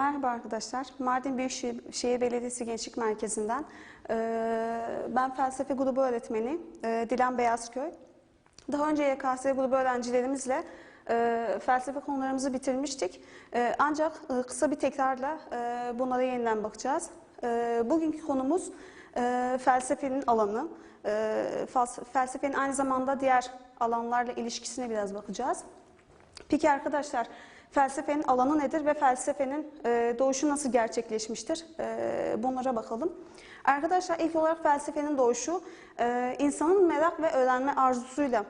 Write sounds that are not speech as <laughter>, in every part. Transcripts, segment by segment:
Merhaba arkadaşlar. Mardin Büyükşehir Belediyesi Gençlik Merkezi'nden. Ben felsefe grubu öğretmeni Dilan Beyazköy. Daha önce YKS grubu öğrencilerimizle felsefe konularımızı bitirmiştik. Ancak kısa bir tekrarla bunlara yeniden bakacağız. Bugünkü konumuz felsefenin alanı. Felsefenin aynı zamanda diğer alanlarla ilişkisine biraz bakacağız. Peki arkadaşlar felsefenin alanı nedir ve felsefenin e, doğuşu nasıl gerçekleşmiştir? E, bunlara bakalım. Arkadaşlar ilk olarak felsefenin doğuşu e, insanın merak ve öğrenme arzusuyla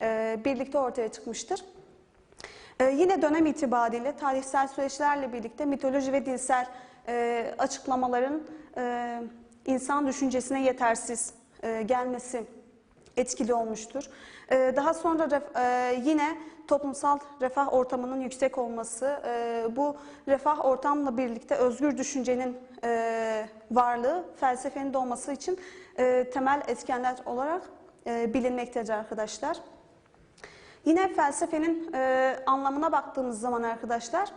e, birlikte ortaya çıkmıştır. E, yine dönem itibariyle tarihsel süreçlerle birlikte mitoloji ve dinsel e, açıklamaların e, insan düşüncesine yetersiz e, gelmesi etkili olmuştur. E, daha sonra e, yine toplumsal refah ortamının yüksek olması, e, bu refah ortamla birlikte özgür düşüncenin e, varlığı felsefenin doğması için e, temel etkenler olarak e, bilinmektedir arkadaşlar. Yine felsefenin e, anlamına baktığımız zaman arkadaşlar,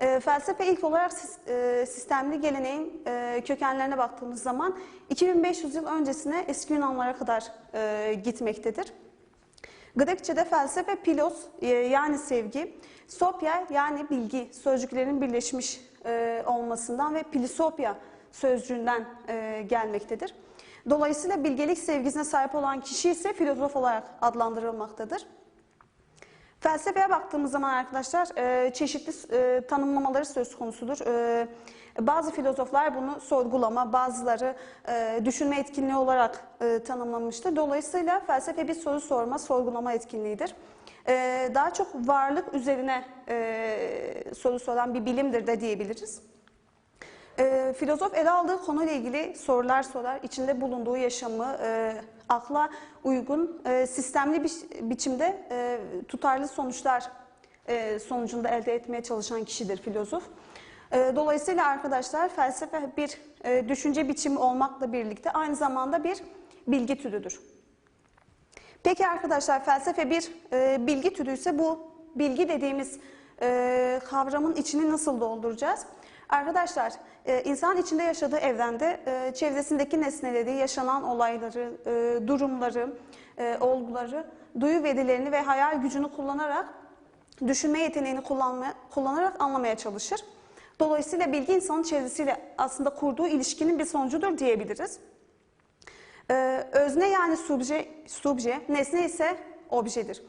e, felsefe ilk olarak e, sistemli geleneğin e, kökenlerine baktığımız zaman 2500 yıl öncesine eski Yunanlara kadar e, gitmektedir. Grekçe'de felsefe pilos e, yani sevgi, sopya yani bilgi sözcüklerin birleşmiş e, olmasından ve pilisopya sözcüğünden e, gelmektedir. Dolayısıyla bilgelik sevgisine sahip olan kişi ise filozof olarak adlandırılmaktadır. Felsefeye baktığımız zaman arkadaşlar e, çeşitli e, tanımlamaları söz konusudur. E, bazı filozoflar bunu sorgulama, bazıları e, düşünme etkinliği olarak e, tanımlamıştır. Dolayısıyla felsefe bir soru sorma, sorgulama etkinliğidir. E, daha çok varlık üzerine e, soru soran bir bilimdir de diyebiliriz. E, filozof ele aldığı konuyla ilgili sorular sorar, içinde bulunduğu yaşamı e, akla uygun, e, sistemli bir biçimde e, tutarlı sonuçlar e, sonucunda elde etmeye çalışan kişidir filozof. E, dolayısıyla arkadaşlar felsefe bir e, düşünce biçimi olmakla birlikte aynı zamanda bir bilgi türüdür. Peki arkadaşlar felsefe bir e, bilgi türüyse bu bilgi dediğimiz e, kavramın içini nasıl dolduracağız? Arkadaşlar e, insan içinde yaşadığı evrende e, çevresindeki nesneleri, yaşanan olayları, e, durumları, e, olguları, duyu verilerini ve hayal gücünü kullanarak düşünme yeteneğini kullanma, kullanarak anlamaya çalışır. Dolayısıyla bilgi insanın çevresiyle aslında kurduğu ilişkinin bir sonucudur diyebiliriz. Ee, özne yani subje, subje, nesne ise objedir.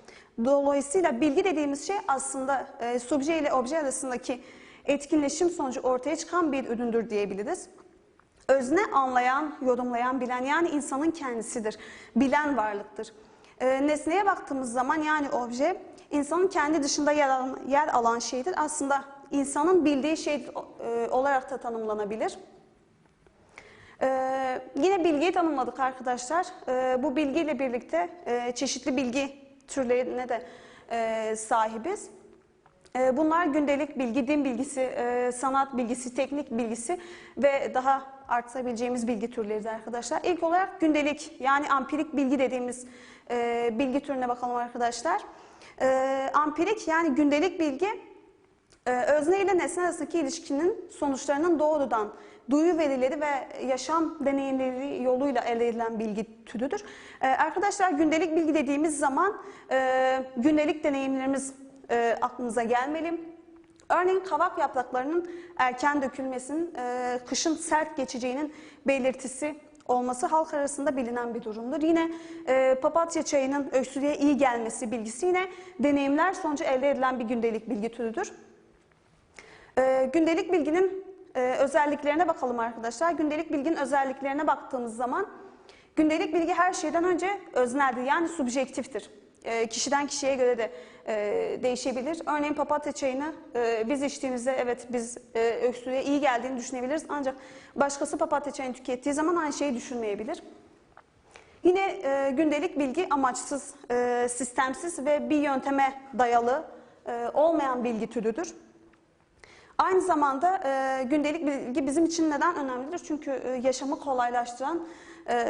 Dolayısıyla bilgi dediğimiz şey aslında e, subje ile obje arasındaki etkinleşim sonucu ortaya çıkan bir üründür diyebiliriz. Özne anlayan, yorumlayan, bilen yani insanın kendisidir. Bilen varlıktır. E, nesneye baktığımız zaman yani obje insanın kendi dışında yer alan, yer alan şeydir. Aslında insanın bildiği şey e, olarak da tanımlanabilir. Ee, yine bilgiyi tanımladık arkadaşlar. Ee, bu bilgiyle birlikte e, çeşitli bilgi türlerine de e, sahibiz. E, bunlar gündelik bilgi, din bilgisi, e, sanat bilgisi, teknik bilgisi ve daha artabileceğimiz bilgi türleridir arkadaşlar. İlk olarak gündelik yani ampirik bilgi dediğimiz e, bilgi türüne bakalım arkadaşlar. E, ampirik yani gündelik bilgi ee, özne ile nesne arasındaki ilişkinin sonuçlarının doğrudan duyu verileri ve yaşam deneyimleri yoluyla elde edilen bilgi türüdür. Ee, arkadaşlar gündelik bilgi dediğimiz zaman gündelik deneyimlerimiz e, aklımıza gelmeli. Örneğin kavak yapraklarının erken dökülmesinin e, kışın sert geçeceğinin belirtisi olması halk arasında bilinen bir durumdur. Yine e, papatya çayının öksürüğe iyi gelmesi bilgisi yine deneyimler sonucu elde edilen bir gündelik bilgi türüdür. Ee, gündelik bilginin e, özelliklerine bakalım arkadaşlar. Gündelik bilginin özelliklerine baktığımız zaman gündelik bilgi her şeyden önce özneldir yani subjektiftir. E, kişiden kişiye göre de e, değişebilir. Örneğin papatya çayını e, biz içtiğimizde evet biz öksürüğe iyi geldiğini düşünebiliriz. Ancak başkası papatya çayını tükettiği zaman aynı şeyi düşünmeyebilir. Yine e, gündelik bilgi amaçsız, e, sistemsiz ve bir yönteme dayalı e, olmayan bilgi türüdür. Aynı zamanda e, gündelik bilgi bizim için neden önemlidir? Çünkü e, yaşamı kolaylaştıran e,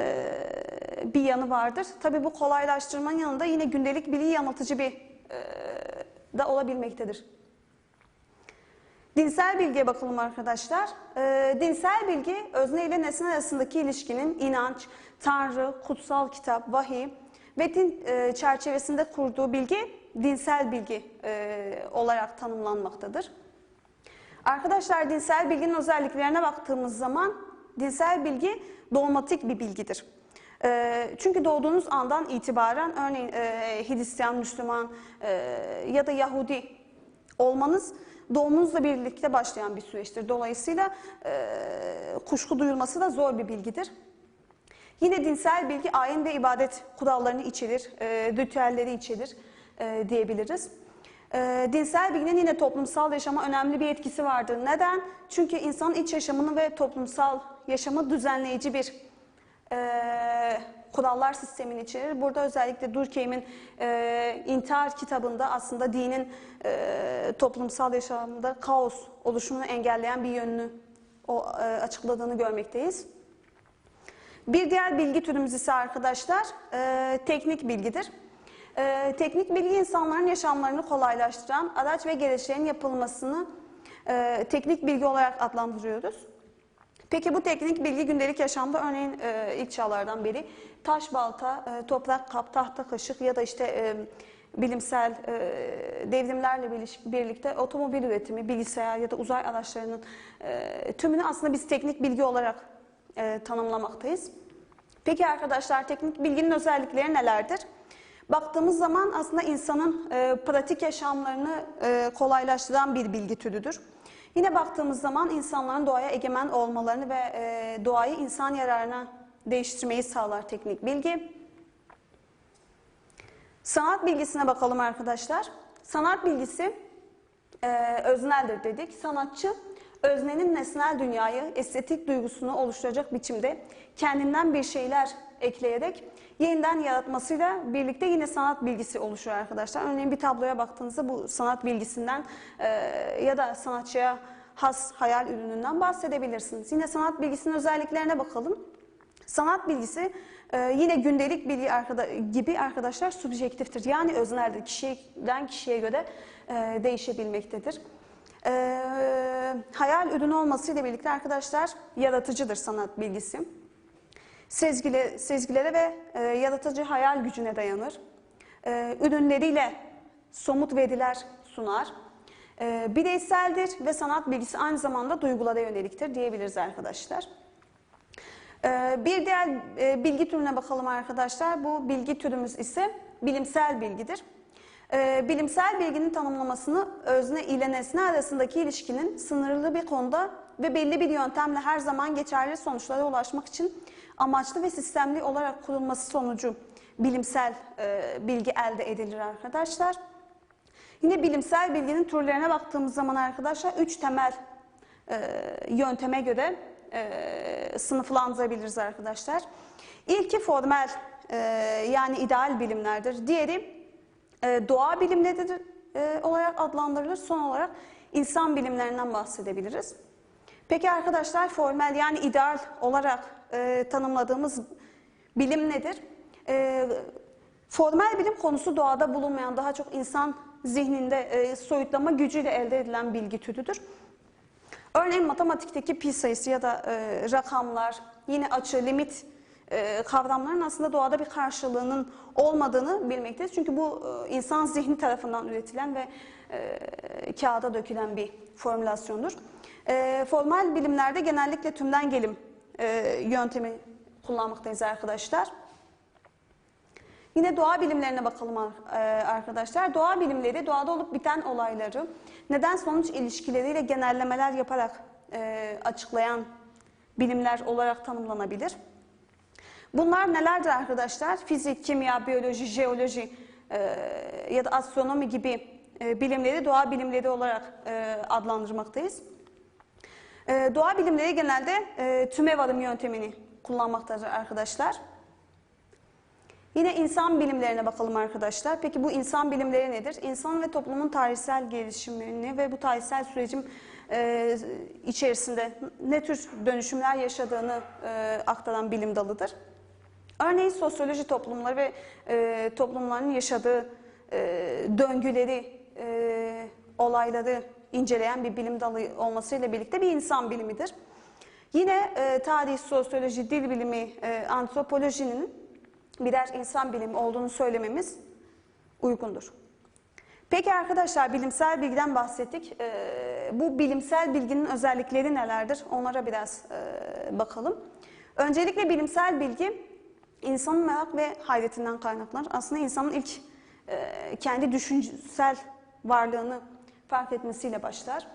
bir yanı vardır. Tabii bu kolaylaştırmanın yanında yine gündelik bilgi yanıltıcı bir e, da olabilmektedir. Dinsel bilgiye bakalım arkadaşlar. Ee, dinsel bilgi özne ile nesne arasındaki ilişkinin inanç, tanrı, kutsal kitap, vahiy ve din e, çerçevesinde kurduğu bilgi dinsel bilgi e, olarak tanımlanmaktadır. Arkadaşlar dinsel bilginin özelliklerine baktığımız zaman dinsel bilgi dogmatik bir bilgidir. E, çünkü doğduğunuz andan itibaren örneğin e, Hristiyan, Müslüman e, ya da Yahudi olmanız doğumunuzla birlikte başlayan bir süreçtir. Dolayısıyla e, kuşku duyulması da zor bir bilgidir. Yine dinsel bilgi ayin ve ibadet kurallarını içerir, e, ritüelleri içerir e, diyebiliriz. Dinsel bilginin yine toplumsal yaşama önemli bir etkisi vardır. Neden? Çünkü insanın iç yaşamını ve toplumsal yaşamı düzenleyici bir e, kurallar sistemini içerir. Burada özellikle Durkheim'in e, İntihar kitabında aslında dinin e, toplumsal yaşamda kaos oluşumunu engelleyen bir yönünü o, e, açıkladığını görmekteyiz. Bir diğer bilgi türümüz ise arkadaşlar e, teknik bilgidir. E, teknik bilgi insanların yaşamlarını kolaylaştıran araç ve gereçlerin yapılmasını e, teknik bilgi olarak adlandırıyoruz. Peki bu teknik bilgi gündelik yaşamda örneğin e, ilk çağlardan beri taş balta, e, toprak kap, tahta kaşık ya da işte e, bilimsel e, devrimlerle birlikte otomobil üretimi, bilgisayar ya da uzay araçlarının e, tümünü aslında biz teknik bilgi olarak e, tanımlamaktayız. Peki arkadaşlar teknik bilginin özellikleri nelerdir? Baktığımız zaman aslında insanın e, pratik yaşamlarını e, kolaylaştıran bir bilgi türüdür. Yine baktığımız zaman insanların doğaya egemen olmalarını ve e, doğayı insan yararına değiştirmeyi sağlar teknik bilgi. Sanat bilgisine bakalım arkadaşlar. Sanat bilgisi e, özneldir dedik. Sanatçı öznenin nesnel dünyayı, estetik duygusunu oluşturacak biçimde kendinden bir şeyler ekleyerek yeniden yaratmasıyla birlikte yine sanat bilgisi oluşuyor arkadaşlar. Örneğin bir tabloya baktığınızda bu sanat bilgisinden e, ya da sanatçıya has hayal ürününden bahsedebilirsiniz. Yine sanat bilgisinin özelliklerine bakalım. Sanat bilgisi e, yine gündelik bilgi arkada, gibi arkadaşlar subjektiftir. Yani özneldir. Kişiden kişiye göre e, değişebilmektedir. E, hayal ürünü olmasıyla birlikte arkadaşlar yaratıcıdır sanat bilgisi. Sezgile, sezgilere ve e, yaratıcı hayal gücüne dayanır. E, ürünleriyle somut veriler sunar. E, bireyseldir ve sanat bilgisi aynı zamanda duygulara yöneliktir diyebiliriz arkadaşlar. Ee, Bir diğer e, bilgi türüne bakalım arkadaşlar. Bu bilgi türümüz ise bilimsel bilgidir. Ee, Bilimsel bilginin tanımlamasını özne ile nesne arasındaki ilişkinin sınırlı bir konuda ve belli bir yöntemle her zaman geçerli sonuçlara ulaşmak için amaçlı ve sistemli olarak kurulması sonucu bilimsel e, bilgi elde edilir arkadaşlar. Yine bilimsel bilginin türlerine baktığımız zaman arkadaşlar üç temel e, yönteme göre e, sınıflandırabiliriz arkadaşlar. İlki formel e, yani ideal bilimlerdir. Diğeri e, doğa bilimleridir e, olarak adlandırılır. Son olarak insan bilimlerinden bahsedebiliriz. Peki arkadaşlar formel yani ideal olarak e, tanımladığımız bilim nedir? E, formel bilim konusu doğada bulunmayan daha çok insan zihninde e, soyutlama gücüyle elde edilen bilgi türüdür. Örneğin matematikteki pi sayısı ya da e, rakamlar, yine açı, limit e, kavramların aslında doğada bir karşılığının olmadığını bilmekteyiz. Çünkü bu e, insan zihni tarafından üretilen ve e, kağıda dökülen bir formülasyondur. E, formal bilimlerde genellikle tümden gelim e, yöntemi kullanmaktayız arkadaşlar. Yine doğa bilimlerine bakalım e, arkadaşlar. Doğa bilimleri doğada olup biten olayları neden sonuç ilişkileriyle genellemeler yaparak e, açıklayan bilimler olarak tanımlanabilir. Bunlar nelerdir arkadaşlar? Fizik, kimya, biyoloji, jeoloji e, ya da astronomi gibi e, bilimleri doğa bilimleri olarak e, adlandırmaktayız. E, doğa bilimleri genelde e, tüme varım yöntemini kullanmaktadır arkadaşlar. Yine insan bilimlerine bakalım arkadaşlar. Peki bu insan bilimleri nedir? İnsan ve toplumun tarihsel gelişimini ve bu tarihsel sürecin e, içerisinde ne tür dönüşümler yaşadığını e, aktaran bilim dalıdır. Örneğin sosyoloji toplumları ve e, toplumların yaşadığı e, döngüleri, e, olayları inceleyen bir bilim dalı olmasıyla birlikte bir insan bilimidir. Yine e, tarih, sosyoloji, dil bilimi, e, antropolojinin birer insan bilimi olduğunu söylememiz uygundur. Peki arkadaşlar bilimsel bilgiden bahsettik. Ee, bu bilimsel bilginin özellikleri nelerdir? Onlara biraz e, bakalım. Öncelikle bilimsel bilgi insanın merak ve hayretinden kaynaklanır. Aslında insanın ilk e, kendi düşünsel varlığını fark etmesiyle başlar.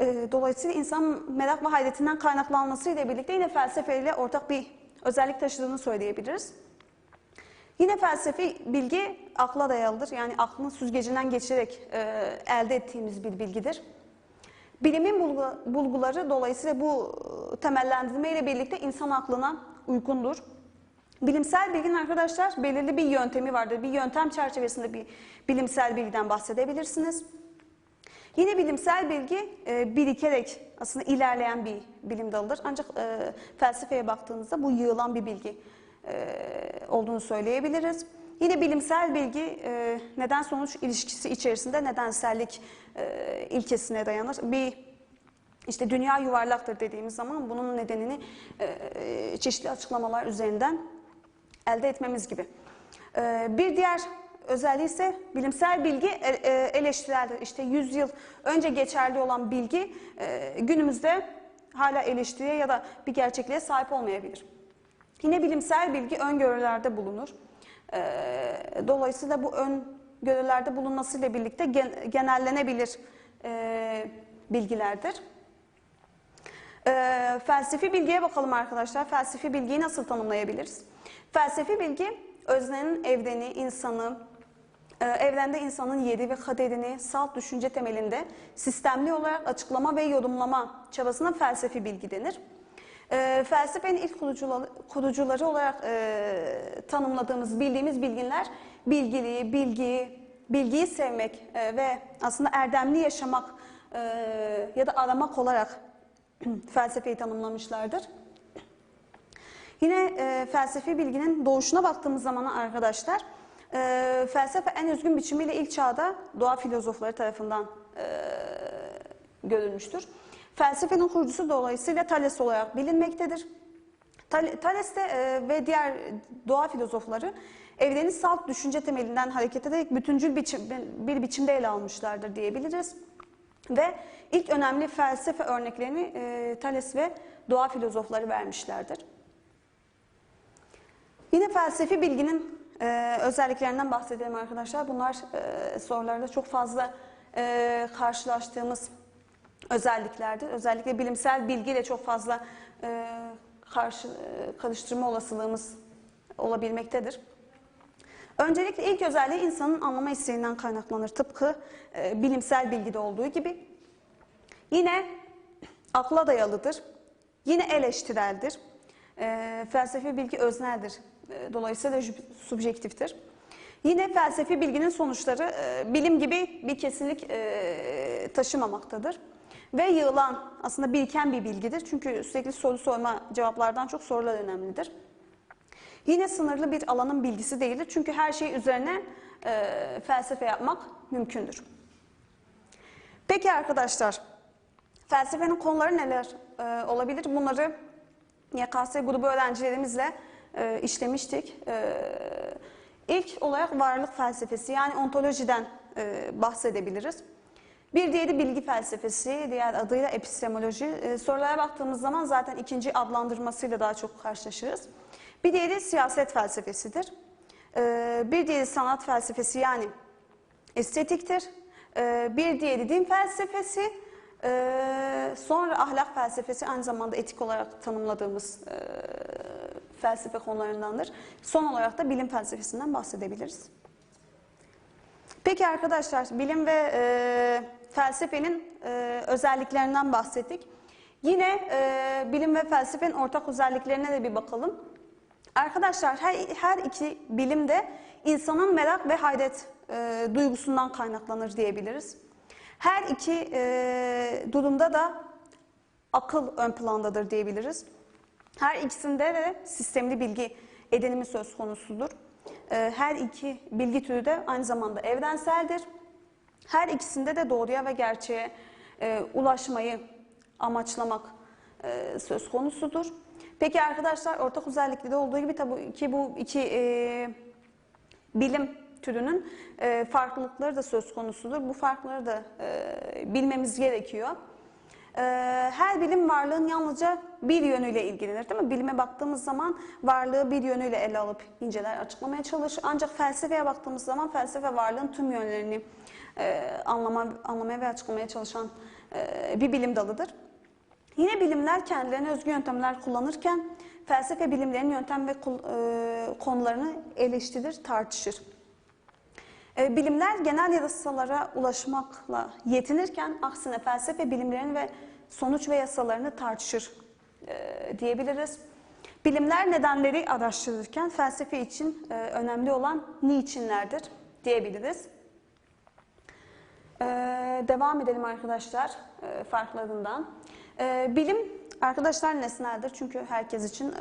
E, dolayısıyla insan merak ve hayretinden kaynaklanmasıyla birlikte yine felsefeyle ortak bir özellik taşıdığını söyleyebiliriz. Yine felsefi bilgi akla dayalıdır. Yani aklın süzgecinden geçirerek e, elde ettiğimiz bir bilgidir. Bilimin bulgu, bulguları dolayısıyla bu e, temellendirme ile birlikte insan aklına uygundur. Bilimsel bilginin arkadaşlar belirli bir yöntemi vardır. Bir yöntem çerçevesinde bir bilimsel bilgiden bahsedebilirsiniz. Yine bilimsel bilgi e, birikerek aslında ilerleyen bir bilim dalıdır. Ancak e, felsefeye baktığınızda bu yığılan bir bilgi e, olduğunu söyleyebiliriz. Yine bilimsel bilgi e, neden sonuç ilişkisi içerisinde nedensellik e, ilkesine dayanır. Bir işte dünya yuvarlaktır dediğimiz zaman bunun nedenini e, çeşitli açıklamalar üzerinden elde etmemiz gibi. E, bir diğer özelliği ise bilimsel bilgi e, e, eleştireldir. İşte 100 yıl önce geçerli olan bilgi e, günümüzde hala eleştiriye ya da bir gerçekliğe sahip olmayabilir. Yine bilimsel bilgi öngörülerde bulunur. Dolayısıyla bu öngörülerde bulunmasıyla birlikte gen- genellenebilir bilgilerdir. Felsefi bilgiye bakalım arkadaşlar. Felsefi bilgiyi nasıl tanımlayabiliriz? Felsefi bilgi öznenin evreni, insanı, evrende insanın yeri ve kaderini salt düşünce temelinde sistemli olarak açıklama ve yorumlama çabasına felsefi bilgi denir. E, felsefenin ilk kurucuları, kurucuları olarak e, tanımladığımız, bildiğimiz bilginler bilgiliği, bilgiyi, bilgiyi sevmek e, ve aslında erdemli yaşamak e, ya da aramak olarak <clears throat> felsefeyi tanımlamışlardır. Yine e, felsefi bilginin doğuşuna baktığımız zaman arkadaşlar, e, felsefe en özgün biçimiyle ilk çağda doğa filozofları tarafından e, görülmüştür. Felsefenin kurucusu dolayısıyla Thales olarak bilinmektedir. Thal- Thales de e, ve diğer doğa filozofları evreni salt düşünce temelinden hareket ederek bütüncül biçim, bir biçimde ele almışlardır diyebiliriz. Ve ilk önemli felsefe örneklerini e, Thales ve doğa filozofları vermişlerdir. Yine felsefi bilginin e, özelliklerinden bahsedelim arkadaşlar. Bunlar e, sorularda çok fazla e, karşılaştığımız özelliklerdir. Özellikle bilimsel bilgiyle çok fazla e, karşı e, karıştırma olasılığımız olabilmektedir. Öncelikle ilk özelliği insanın anlama isteğinden kaynaklanır. Tıpkı e, bilimsel bilgide olduğu gibi. Yine akla dayalıdır. Yine eleştireldir. E, felsefi bilgi özneldir. E, dolayısıyla subjektiftir. Yine felsefi bilginin sonuçları e, bilim gibi bir kesinlik e, taşımamaktadır. Ve yığılan, aslında biriken bir bilgidir. Çünkü sürekli soru sorma cevaplardan çok sorular önemlidir. Yine sınırlı bir alanın bilgisi değildir. Çünkü her şey üzerine felsefe yapmak mümkündür. Peki arkadaşlar, felsefenin konuları neler olabilir? Bunları YKS grubu öğrencilerimizle e, işlemiştik. E, ilk olarak varlık felsefesi yani ontolojiden e, bahsedebiliriz. Bir diğeri bilgi felsefesi, diğer adıyla epistemoloji. E, sorulara baktığımız zaman zaten ikinci adlandırmasıyla daha çok karşılaşırız. Bir diğeri siyaset felsefesidir. E, bir diğeri sanat felsefesi yani estetiktir. E, bir diğeri din felsefesi. E, sonra ahlak felsefesi aynı zamanda etik olarak tanımladığımız e, felsefe konularındandır. Son olarak da bilim felsefesinden bahsedebiliriz. Peki arkadaşlar bilim ve e, felsefenin e, özelliklerinden bahsettik. Yine e, bilim ve felsefenin ortak özelliklerine de bir bakalım. Arkadaşlar her, her iki bilim de insanın merak ve hayret e, duygusundan kaynaklanır diyebiliriz. Her iki e, durumda da akıl ön plandadır diyebiliriz. Her ikisinde de sistemli bilgi edinimi söz konusudur. Ee, Her iki bilgi türü de aynı zamanda evrenseldir. Her ikisinde de doğruya ve gerçeğe e, ulaşmayı amaçlamak e, söz konusudur. Peki arkadaşlar ortak özellikleri olduğu gibi tabii ki bu iki e, bilim türünün e, farklılıkları da söz konusudur. Bu farkları da e, bilmemiz gerekiyor. E, her bilim varlığın yalnızca bir yönüyle ilgilenir değil mi? Bilime baktığımız zaman varlığı bir yönüyle ele alıp inceler, açıklamaya çalışır. Ancak felsefeye baktığımız zaman felsefe varlığın tüm yönlerini e, anlama, anlamaya ve açıklamaya çalışan e, bir bilim dalıdır. Yine bilimler kendilerine özgü yöntemler kullanırken felsefe bilimlerinin yöntem ve e, konularını eleştirir, tartışır. E, Bilimler genel yasalara ulaşmakla yetinirken aksine felsefe bilimlerini ve sonuç ve yasalarını tartışır e, diyebiliriz. Bilimler nedenleri araştırırken felsefe için e, önemli olan niçinlerdir diyebiliriz. Devam edelim arkadaşlar farklarından. Bilim arkadaşlar nesneldir çünkü herkes için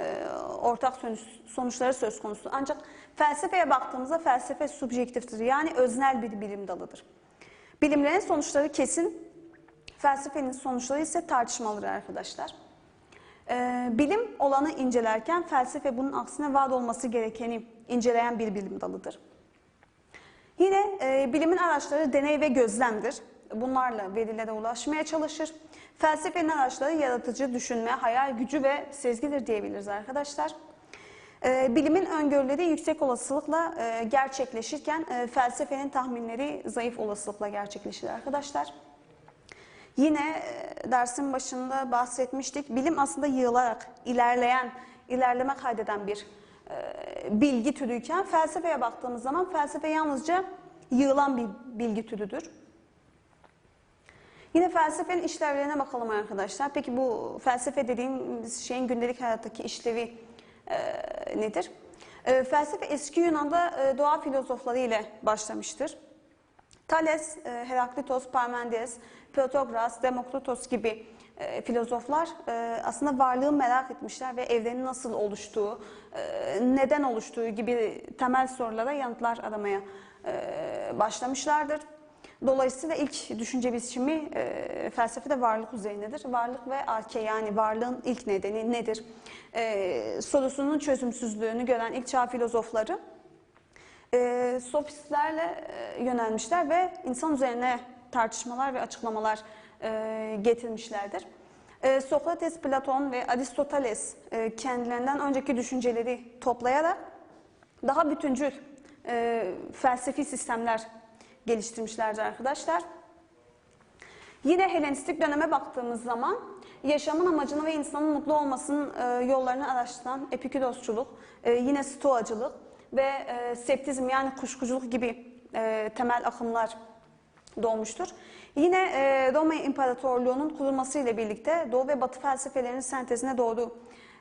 ortak sonuç, sonuçları söz konusu. Ancak felsefeye baktığımızda felsefe subjektiftir yani öznel bir bilim dalıdır. Bilimlerin sonuçları kesin, felsefenin sonuçları ise tartışmalıdır arkadaşlar. E, bilim olanı incelerken felsefe bunun aksine var olması gerekeni inceleyen bir bilim dalıdır. Yine e, bilimin araçları deney ve gözlemdir. Bunlarla verilere ulaşmaya çalışır. Felsefenin araçları yaratıcı düşünme, hayal gücü ve sezgidir diyebiliriz arkadaşlar. E, bilimin öngörüleri yüksek olasılıkla e, gerçekleşirken e, felsefenin tahminleri zayıf olasılıkla gerçekleşir arkadaşlar. Yine e, dersin başında bahsetmiştik. Bilim aslında yığılarak ilerleyen, ilerleme kaydeden bir bilgi türüyken felsefeye baktığımız zaman felsefe yalnızca yığılan bir bilgi türüdür. Yine felsefenin işlevlerine bakalım arkadaşlar. Peki bu felsefe dediğimiz şeyin gündelik hayattaki işlevi e, nedir? E, felsefe eski Yunan'da e, doğa filozofları ile başlamıştır. Thales, e, Heraklitos, Parmenides, Protagoras, Demokritos gibi e, filozoflar e, aslında varlığı merak etmişler ve evrenin nasıl oluştuğu, e, neden oluştuğu gibi temel sorulara yanıtlar aramaya e, başlamışlardır. Dolayısıyla ilk düşünce biçimi e, felsefede varlık üzerinedir. Varlık ve arke yani varlığın ilk nedeni nedir? E, sorusunun çözümsüzlüğünü gören ilk çağ filozofları e, sofistlerle e, yönelmişler ve insan üzerine tartışmalar ve açıklamalar e, getirmişlerdir. E, Sokrates, Platon ve Aristoteles e, kendilerinden önceki düşünceleri toplayarak daha bütüncül e, felsefi sistemler geliştirmişlerdir arkadaşlar. Yine Helenistik döneme baktığımız zaman yaşamın amacını ve insanın mutlu olmasının e, yollarını araştıran Epikürosçuluk, e, yine Stoacılık ve e, Septizm yani kuşkuculuk gibi e, temel akımlar doğmuştur. Yine e, Roma İmparatorluğu'nun kurulması ile birlikte Doğu ve Batı felsefelerinin sentezine doğru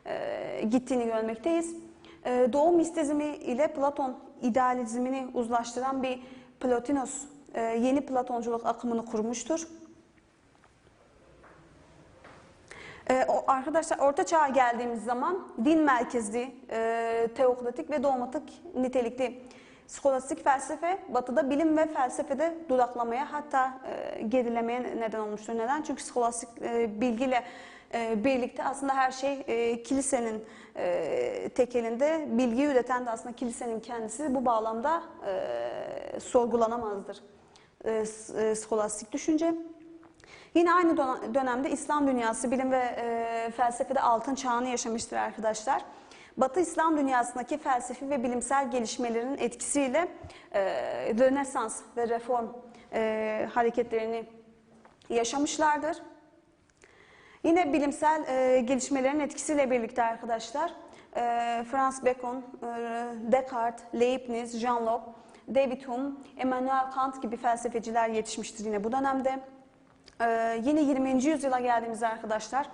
e, gittiğini görmekteyiz. E, Doğu mistizmi ile Platon idealizmini uzlaştıran bir Plotinos e, yeni Platonculuk akımını kurmuştur. O, arkadaşlar Orta Çağ'a geldiğimiz zaman din merkezli, e, teokratik ve dogmatik nitelikli skolastik felsefe batıda bilim ve felsefede duraklamaya hatta e, gerilemeye neden olmuştur. Neden? Çünkü skolastik e, bilgiyle e, birlikte aslında her şey e, kilisenin e, tekelinde, bilgi üreten de aslında kilisenin kendisi bu bağlamda e, sorgulanamazdır. Skolastik düşünce. Yine aynı dön- dönemde İslam dünyası bilim ve felsefede altın çağını yaşamıştır arkadaşlar. Batı İslam dünyasındaki felsefi ve bilimsel gelişmelerin etkisiyle e, Rönesans ve reform e, hareketlerini yaşamışlardır. Yine bilimsel e, gelişmelerin etkisiyle birlikte arkadaşlar e, Franz Bacon, e, Descartes, Leibniz, Jean Locke, David Hume, Immanuel Kant gibi felsefeciler yetişmiştir yine bu dönemde. E, yine 20. yüzyıla geldiğimizde arkadaşlar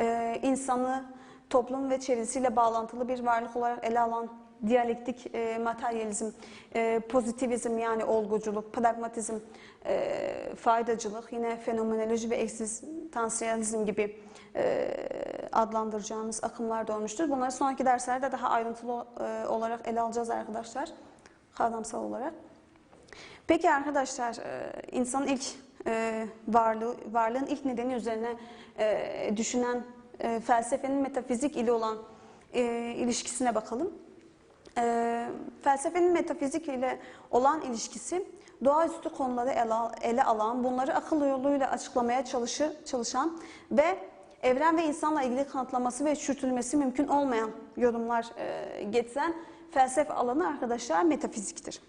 e, insanı toplum ve çevresiyle bağlantılı bir varlık olarak ele alan diyalektik e, materyalizm, e, pozitivizm yani olguculuk, pragmatizm, e, faydacılık, yine fenomenoloji ve eksistansiyalizm gibi e, adlandıracağımız akımlar doğmuştur. Bunları sonraki derslerde daha ayrıntılı e, olarak ele alacağız arkadaşlar, kavramsal olarak. Peki arkadaşlar, e, insanın ilk e, varlığı, varlığın ilk nedeni üzerine e, düşünen e, felsefenin metafizik ile olan e, ilişkisine bakalım. E, felsefenin metafizik ile olan ilişkisi doğaüstü konuları ele, ele alan, bunları akıl yoluyla açıklamaya çalışır, çalışan ve evren ve insanla ilgili kanıtlaması ve çürütülmesi mümkün olmayan yorumlar e, getiren felsefe alanı arkadaşlar metafiziktir.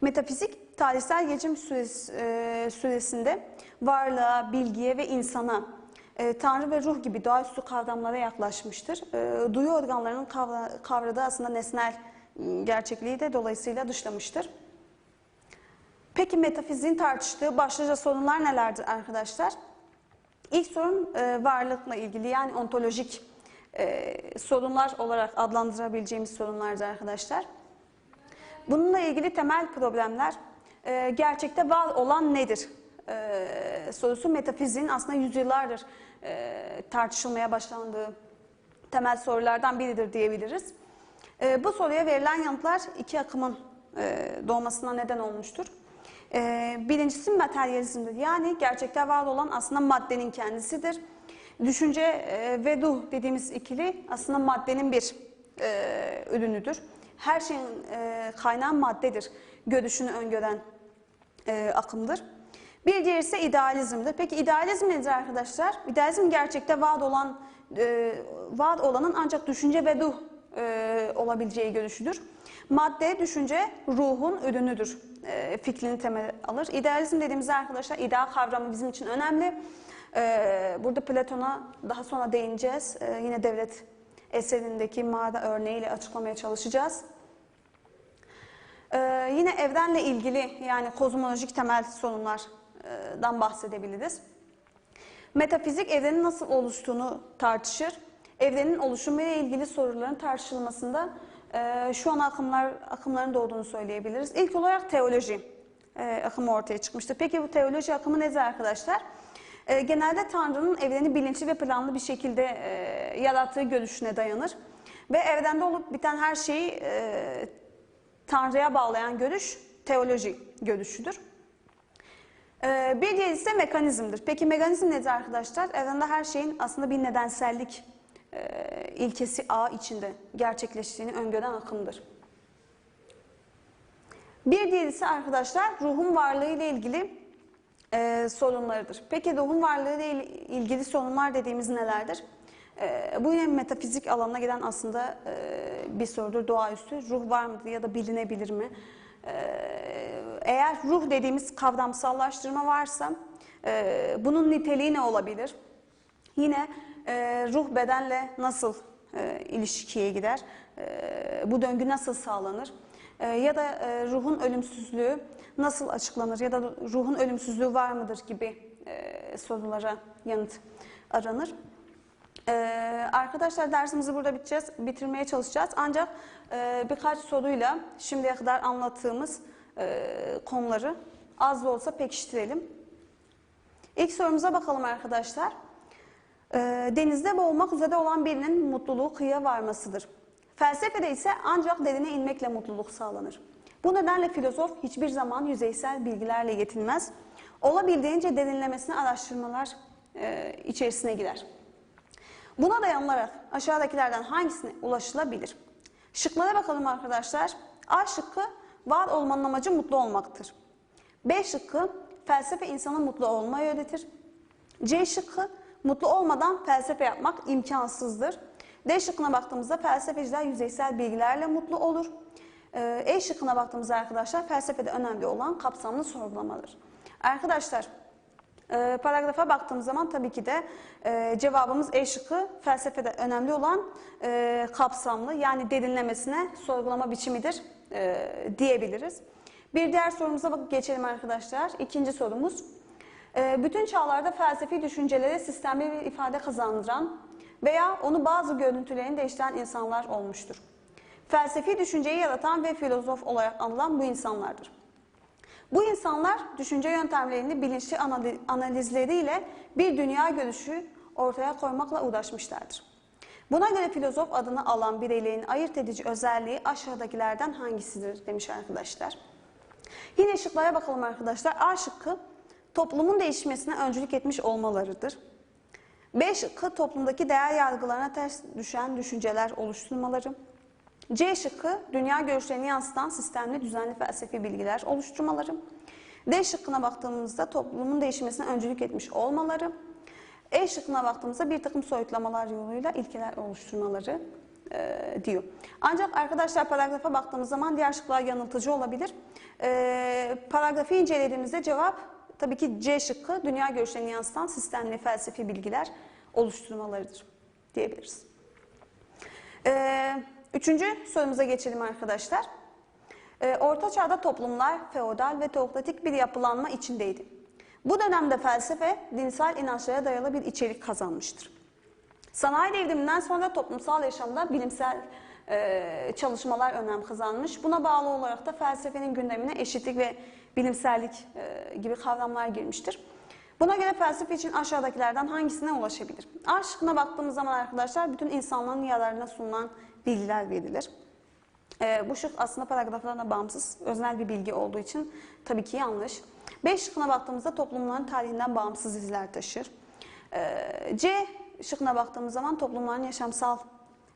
Metafizik, tarihsel geçim süresi, e, süresinde varlığa, bilgiye ve insana, e, Tanrı ve ruh gibi doğaüstü kavramlara yaklaşmıştır. E, duyu organlarının kavra, kavradığı aslında nesnel m, gerçekliği de dolayısıyla dışlamıştır. Peki metafiziğin tartıştığı başlıca sorunlar nelerdir arkadaşlar? İlk sorun e, varlıkla ilgili yani ontolojik e, sorunlar olarak adlandırabileceğimiz sorunlardır arkadaşlar. Bununla ilgili temel problemler e, gerçekte var olan nedir e, sorusu metafiziğin aslında yüzyıllardır e, tartışılmaya başlandığı temel sorulardan biridir diyebiliriz. E, bu soruya verilen yanıtlar iki akımın e, doğmasına neden olmuştur. E, birincisi materyalizmdir. Yani gerçekte var olan aslında maddenin kendisidir. Düşünce e, ve ruh dediğimiz ikili aslında maddenin bir e, ürünüdür. Her şeyin e, kaynağı maddedir. Görüşünü öngören e, akımdır. Bir diğeri ise idealizmdir. Peki idealizm nedir arkadaşlar? İdealizm gerçekte var olan, e, var olanın ancak düşünce ve ruh e, olabileceği görüşüdür. Madde, düşünce, ruhun ürünüdür. E, fikrini temel alır. İdealizm dediğimizde arkadaşlar ideal kavramı bizim için önemli. E, burada Platon'a daha sonra değineceğiz. E, yine devlet eserindeki mağara örneğiyle açıklamaya çalışacağız. Ee, yine evrenle ilgili yani kozmolojik temel sorunlardan bahsedebiliriz. Metafizik evrenin nasıl oluştuğunu tartışır. Evrenin oluşumu ile ilgili soruların tartışılmasında e, şu an akımlar akımların doğduğunu söyleyebiliriz. İlk olarak teoloji e, akımı ortaya çıkmıştır. Peki bu teoloji akımı nedir arkadaşlar? E, genelde Tanrı'nın evreni bilinçli ve planlı bir şekilde e, yarattığı görüşüne dayanır. Ve evrende olup biten her şeyi e, Tanrı'ya bağlayan görüş teoloji görüşüdür. Ee, bir diğeri ise mekanizmdir. Peki mekanizm nedir arkadaşlar? Evrende her şeyin aslında bir nedensellik e, ilkesi A içinde gerçekleştiğini öngören akımdır. Bir diğeri ise arkadaşlar ruhun varlığı ile ilgili e, sorunlarıdır. Peki ruhun varlığı ile ilgili sorunlar dediğimiz nelerdir? E, bu yine metafizik alanına giden aslında e, bir sorudur doğaüstü. Ruh var mıdır ya da bilinebilir mi? E, eğer ruh dediğimiz kavramsallaştırma varsa e, bunun niteliği ne olabilir? Yine e, ruh bedenle nasıl e, ilişkiye gider? E, bu döngü nasıl sağlanır? E, ya da e, ruhun ölümsüzlüğü nasıl açıklanır? Ya da ruhun ölümsüzlüğü var mıdır gibi e, sorulara yanıt aranır. Ee, arkadaşlar dersimizi burada biteceğiz, bitirmeye çalışacağız. Ancak e, birkaç soruyla şimdiye kadar anlattığımız e, konuları az da olsa pekiştirelim. İlk sorumuza bakalım arkadaşlar. E, denizde boğulmak üzere olan birinin mutluluğu kıyıya varmasıdır. Felsefede ise ancak derine inmekle mutluluk sağlanır. Bu nedenle filozof hiçbir zaman yüzeysel bilgilerle yetinmez. Olabildiğince derinlemesine araştırmalar e, içerisine girer. Buna dayanılarak aşağıdakilerden hangisine ulaşılabilir? Şıklara bakalım arkadaşlar. A şıkkı var olmanın amacı mutlu olmaktır. B şıkkı felsefe insana mutlu olmayı öğretir. C şıkkı mutlu olmadan felsefe yapmak imkansızdır. D şıkkına baktığımızda felsefeciler yüzeysel bilgilerle mutlu olur. Ee, E şıkkına baktığımızda arkadaşlar felsefede önemli olan kapsamlı sorgulamadır. Arkadaşlar e, paragrafa baktığımız zaman tabii ki de e, cevabımız E şıkkı felsefede önemli olan e, kapsamlı yani derinlemesine sorgulama biçimidir e, diyebiliriz. Bir diğer sorumuza bakıp geçelim arkadaşlar. İkinci sorumuz. E, bütün çağlarda felsefi düşüncelere sistemli bir ifade kazandıran veya onu bazı görüntülerini değiştiren insanlar olmuştur. Felsefi düşünceyi yaratan ve filozof olarak anılan bu insanlardır. Bu insanlar düşünce yöntemlerini bilinçli analizleriyle bir dünya görüşü ortaya koymakla uğraşmışlardır. Buna göre filozof adını alan bireylerin ayırt edici özelliği aşağıdakilerden hangisidir demiş arkadaşlar. Yine şıklara bakalım arkadaşlar. A şıkkı toplumun değişmesine öncülük etmiş olmalarıdır. B şıkkı toplumdaki değer yargılarına ters düşen düşünceler oluşturmaları. C şıkkı dünya görüşlerini yansıtan sistemli düzenli felsefi bilgiler oluşturmaları. D şıkkına baktığımızda toplumun değişmesine öncülük etmiş olmaları. E şıkkına baktığımızda bir takım soyutlamalar yoluyla ilkeler oluşturmaları e, diyor. Ancak arkadaşlar paragrafa baktığımız zaman diğer şıklar yanıltıcı olabilir. E, paragrafı incelediğimizde cevap tabii ki C şıkkı dünya görüşlerini yansıtan sistemli felsefi bilgiler oluşturmalarıdır diyebiliriz. E, üçüncü sorumuza geçelim arkadaşlar. E, Orta Çağ'da toplumlar feodal ve teokratik bir yapılanma içindeydi. Bu dönemde felsefe dinsel inançlara dayalı bir içerik kazanmıştır. Sanayi devriminden sonra toplumsal yaşamda bilimsel e, çalışmalar önem kazanmış. Buna bağlı olarak da felsefenin gündemine eşitlik ve bilimsellik e, gibi kavramlar girmiştir. Buna göre felsefe için aşağıdakilerden hangisine ulaşabilir? A şıkkına baktığımız zaman arkadaşlar bütün insanlığın yararına sunulan bilgiler verilir. E, bu şık aslında paragraflarına bağımsız, öznel bir bilgi olduğu için tabii ki yanlış. B şıkkına baktığımızda toplumların tarihinden bağımsız izler taşır. E, C şıkkına baktığımız zaman toplumların yaşamsal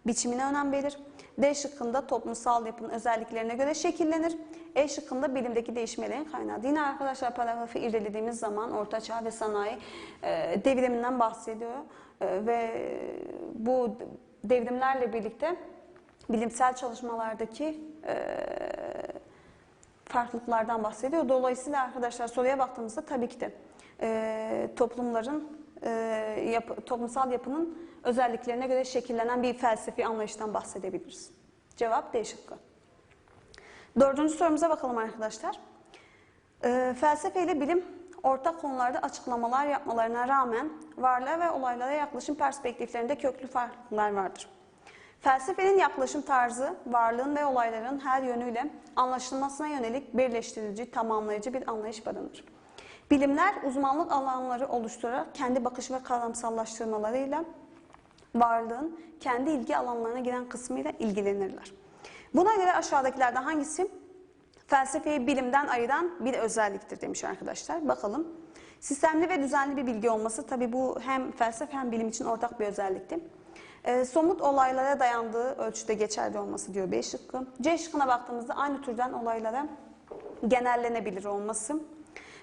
biçimine önem verir. D şıkkında toplumsal yapının özelliklerine göre şekillenir. E şıkkında bilimdeki değişmelerin kaynağı. Yine arkadaşlar paragrafı irdelediğimiz zaman Orta Çağ ve sanayi e, devriminden bahsediyor. E, ve bu devrimlerle birlikte bilimsel çalışmalardaki farklılıklardan bahsediyor. Dolayısıyla arkadaşlar soruya baktığımızda tabii ki de toplumların yapı, toplumsal yapının özelliklerine göre şekillenen bir felsefi anlayıştan bahsedebiliriz. Cevap D. Dördüncü sorumuza bakalım arkadaşlar. Felsefe ile bilim ortak konularda açıklamalar yapmalarına rağmen varlığa ve olaylara yaklaşım perspektiflerinde köklü farklılıklar vardır. Felsefenin yaklaşım tarzı, varlığın ve olayların her yönüyle anlaşılmasına yönelik birleştirici, tamamlayıcı bir anlayış barındırır. Bilimler uzmanlık alanları oluşturarak kendi bakış ve kavramsallaştırmalarıyla varlığın kendi ilgi alanlarına giren kısmıyla ilgilenirler. Buna göre aşağıdakilerden hangisi felsefeyi bilimden ayıran bir özelliktir demiş arkadaşlar. Bakalım. Sistemli ve düzenli bir bilgi olması tabi bu hem felsefe hem bilim için ortak bir özellikti. E, somut olaylara dayandığı ölçüde geçerli olması diyor B şıkkı. C şıkkına baktığımızda aynı türden olaylara genellenebilir olması.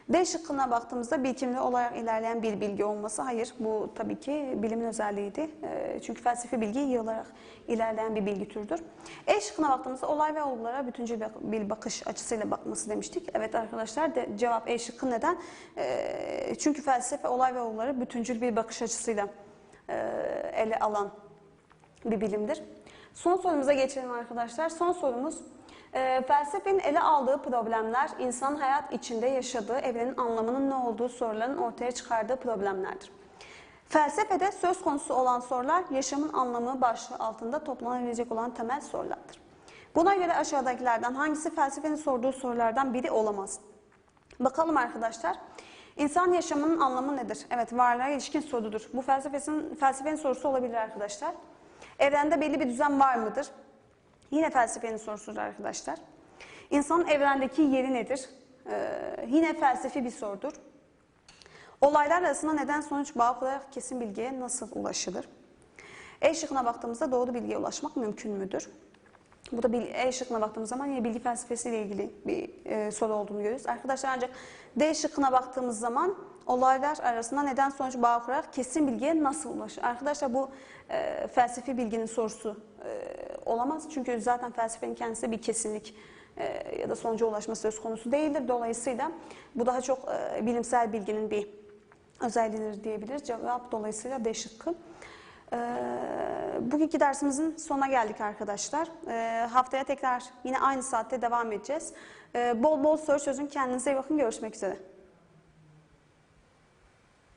D şıkkına baktığımızda birikimli olarak ilerleyen bir bilgi olması. Hayır bu tabii ki bilimin özelliğiydi. E, çünkü felsefi bilgi yığılarak ilerleyen bir bilgi türüdür. E şıkkına baktığımızda olay ve olgulara bütüncül bir bakış açısıyla bakması demiştik. Evet arkadaşlar de, cevap E şıkkı neden? E, çünkü felsefe olay ve olguları bütüncül bir bakış açısıyla e, ele alan bir bilimdir. Son sorumuza geçelim arkadaşlar. Son sorumuz e, felsefenin ele aldığı problemler insan hayat içinde yaşadığı evrenin anlamının ne olduğu soruların ortaya çıkardığı problemlerdir. Felsefede söz konusu olan sorular yaşamın anlamı başlığı altında toplanabilecek olan temel sorulardır. Buna göre aşağıdakilerden hangisi felsefenin sorduğu sorulardan biri olamaz? Bakalım arkadaşlar. İnsan yaşamının anlamı nedir? Evet, varlığa ilişkin sorudur. Bu felsefenin, felsefenin sorusu olabilir arkadaşlar. Evrende belli bir düzen var mıdır? Yine felsefenin sorusudur arkadaşlar. İnsanın evrendeki yeri nedir? Ee, yine felsefi bir sorudur. Olaylar arasında neden sonuç kurarak kesin bilgiye nasıl ulaşılır? E şıkkına baktığımızda doğru bilgiye ulaşmak mümkün müdür? Bu da E şıkkına baktığımız zaman yine bilgi felsefesiyle ilgili bir e, soru olduğunu görüyoruz. Arkadaşlar ancak D şıkkına baktığımız zaman olaylar arasında neden sonuç bağı kurarak kesin bilgiye nasıl ulaşır? Arkadaşlar bu e, felsefi bilginin sorusu e, olamaz. Çünkü zaten felsefenin kendisi bir kesinlik e, ya da sonuca ulaşması söz konusu değildir. Dolayısıyla bu daha çok e, bilimsel bilginin bir özelliğidir diyebiliriz. Cevap dolayısıyla D şıkkı. Ee, bugünkü dersimizin sonuna geldik arkadaşlar. Ee, haftaya tekrar yine aynı saatte devam edeceğiz. Ee, bol bol soru çözün. Kendinize iyi bakın. Görüşmek üzere.